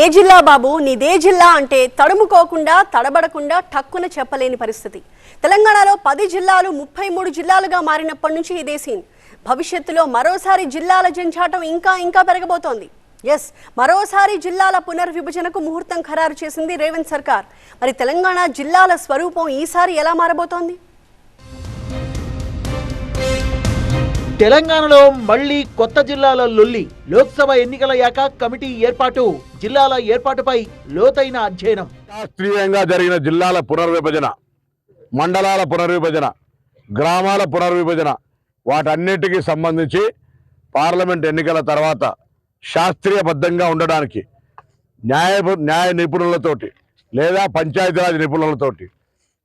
ఏ జిల్లా బాబు? నీదే జిల్లా అంటే తడుముకోకుండా తడబడకుండా టక్కున చెప్పలేని పరిస్థితి. తెలంగాణలో పది జిల్లాలు ముప్పై మూడు జిల్లాలుగా మారినప్పటి నుంచి ఇదే సీన్. భవిష్యత్తులో మరోసారి జిల్లాల జంచాటం ఇంకా ఇంకా పెరగబోతోంది. ఎస్ మరోసారి జిల్లాల పునర్విభజనకు ముహూర్తం ఖరారు చేసింది రేవంత్ సర్కార్. మరి తెలంగాణ జిల్లాల స్వరూపం ఈసారి ఎలా మారబోతోంది? తెలంగాణలో మళ్ళీ కొత్త జిల్లాల లొల్లి లోక్సభ ఎన్నికలయ్యాక కమిటీ ఏర్పాటు జిల్లాల ఏర్పాటుపై లోతైన అధ్యయనం. శాస్త్రీయంగా జరిగిన జిల్లాల పునర్విభజన మండలాల పునర్విభజన గ్రామాల పునర్విభజన వాటన్నిటికీ సంబంధించి పార్లమెంట్ ఎన్నికల తర్వాత శాస్త్రీయబద్ధంగా ఉండడానికి న్యాయ న్యాయ నిపుణులతోటి లేదా పంచాయతీరాజ్ నిపుణులతోటి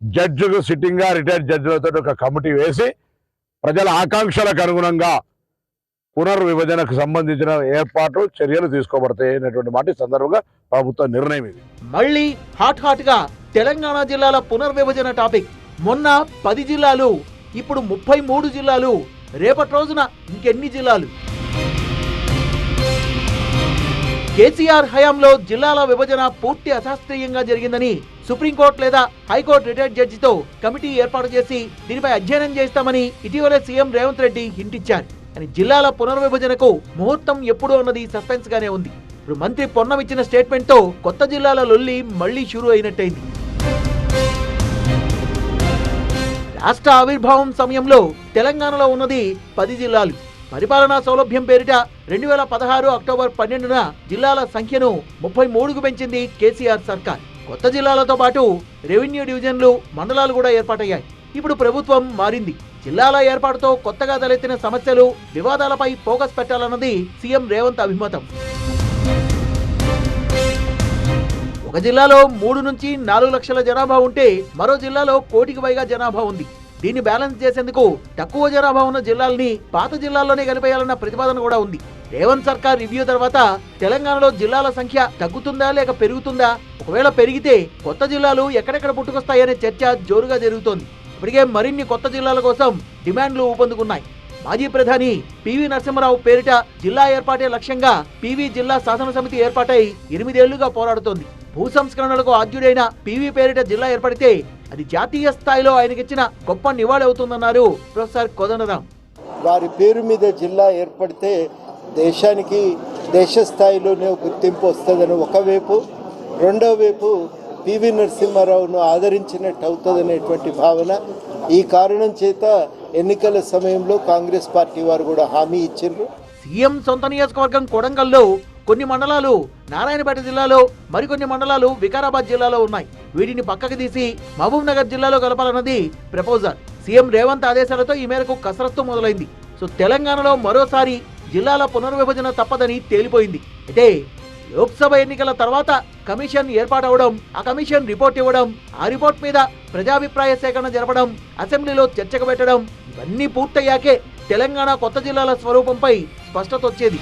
జడ్జికు సిట్టింగ్గా రిటైర్డ్ జడ్జిలతో ఒక కమిటీ వేసి ప్రజల ఆకాంక్షలకు అనుగుణంగా పునర్విభజనకు సంబంధించిన ఏర్పాట్లు చర్యలు తీసుకోబడతాయి అనేటువంటి మాట ఈ సందర్భంగా ప్రభుత్వ నిర్ణయం ఇది. మళ్ళీ హాట్ హాట్గా తెలంగాణ జిల్లాల పునర్విభజన టాపిక్. మొన్న పది జిల్లాలు ఇప్పుడు ముప్పై మూడు జిల్లాలు రేపటి రోజున ఇంకెన్ని జిల్లాలు? కేసీఆర్ హయాంలో జిల్లాల విభజన పూర్తి అశాస్త్రీయంగా జరిగిందని సుప్రీంకోర్టు లేదా హైకోర్టు రిటైర్డ్ జడ్జితో కమిటీ ఏర్పాటు చేసి దీనిపై అధ్యయనం చేస్తామని ఇటీవలే సీఎం రేవంత్ రెడ్డి హింటిచ్చారు. అని జిల్లాల పునర్విభజనకు ముహూర్తం ఎప్పుడు అన్నది సస్పెన్స్ గానే ఉంది. ఇప్పుడు మంత్రి పొన్నం ఇచ్చిన స్టేట్మెంట్తో కొత్త జిల్లాల లొల్లి మళ్ళీ షురూ అయినట్టయింది. రాష్ట్ర ఆవిర్భావం సమయంలో తెలంగాణలో ఉన్నది పది జిల్లాలు. పరిపాలనా సౌలభ్యం పేరిట రెండు వేల పదహారు అక్టోబర్ పన్నెండున జిల్లాల సంఖ్యను ముప్పై మూడుకు పెంచింది కేసీఆర్ సర్కార్. కొత్త జిల్లాలతో పాటు రెవెన్యూ డివిజన్లు మండలాలు కూడా ఏర్పాటయ్యాయి. ఇప్పుడు ప్రభుత్వం మారింది. జిల్లాల ఏర్పాటుతో కొత్తగా తలెత్తిన సమస్యలు వివాదాలపై ఫోకస్ పెట్టాలన్నది సీఎం రేవంత్ అభిమతం. ఒక జిల్లాలో మూడు నుంచి నాలుగు లక్షల జనాభా ఉంటే మరో జిల్లాలో కోటికి పైగా జనాభా ఉంది. దీన్ని బ్యాలెన్స్ చేసేందుకు తక్కువ జనాభా ఉన్న జిల్లాల్ని పాత జిల్లాల్లోనే కలిపేయాలన్న ప్రతిపాదన కూడా ఉంది. రేవంత్ సర్కార్ రివ్యూ తర్వాత తెలంగాణలో జిల్లాల సంఖ్య తగ్గుతుందా లేక పెరుగుతుందా? ఒకవేళ పెరిగితే కొత్త జిల్లాలు ఎక్కడెక్కడ పుట్టుకొస్తాయనే చర్చ జోరుగా జరుగుతోంది. ఇప్పటికే మరిన్ని కొత్త జిల్లాల కోసం డిమాండ్లు ఊపందుకున్నాయి. మాజీ ప్రధాని పివి నరసింహరావు పేరిట జిల్లా ఏర్పాటే లక్ష్యంగా పివి జిల్లా శాసన సమితి ఏర్పాటై ఎనిమిదేళ్ళుగా పోరాడుతోంది. భూ సంస్కరణలకు ఆద్యుడైన పివి పేరిట జిల్లా ఏర్పడితే అది జాతీయ స్థాయిలో ఆయనకిచ్చిన గొప్ప నివాళి అవుతుందన్నారు ప్రొఫెసర్ కోదండరాం. వారి పేరు మీద జిల్లా ఏర్పడితే దేశానికి దేశ స్థాయిలోనే గుర్తింపు వస్తుందని ఒకవైపు రెండో వైపు పివి నరసింహారావును ఆదరించినట్టు అవుతుందనేటువంటి భావన. ఈ కారణం చేత ఎన్నికల సమయంలో కాంగ్రెస్ పార్టీ వారు కూడా హామీ ఇచ్చిండ్రు. సీఎం సొంత నియోజకవర్గం కొడంగల్లో కొన్ని మండలాలు నారాయణపేట జిల్లాలో మరికొన్ని మండలాలు వికారాబాద్ జిల్లాలో ఉన్నాయి. వీటిని పక్కకు తీసి మహబూబ్ నగర్ జిల్లాలో కలపాలన్నది ప్రపోజల్. సీఎం రేవంత్ ఆదేశాలతో ఈ మేరకు కసరత్తు మొదలైంది. సో తెలంగాణలో మరోసారి జిల్లాల పునర్విభజన తప్పదని తేలిపోయింది. అయితే లోక్సభ ఎన్నికల తర్వాత కమిషన్ ఏర్పాటవడం ఆ కమిషన్ రిపోర్ట్ ఇవ్వడం ఆ రిపోర్ట్ మీద ప్రజాభిప్రాయ సేకరణ జరపడం అసెంబ్లీలో చర్చకు పెట్టడం ఇవన్నీ పూర్తయ్యాకే తెలంగాణ కొత్త జిల్లాల స్వరూపంపై స్పష్టత వచ్చేది.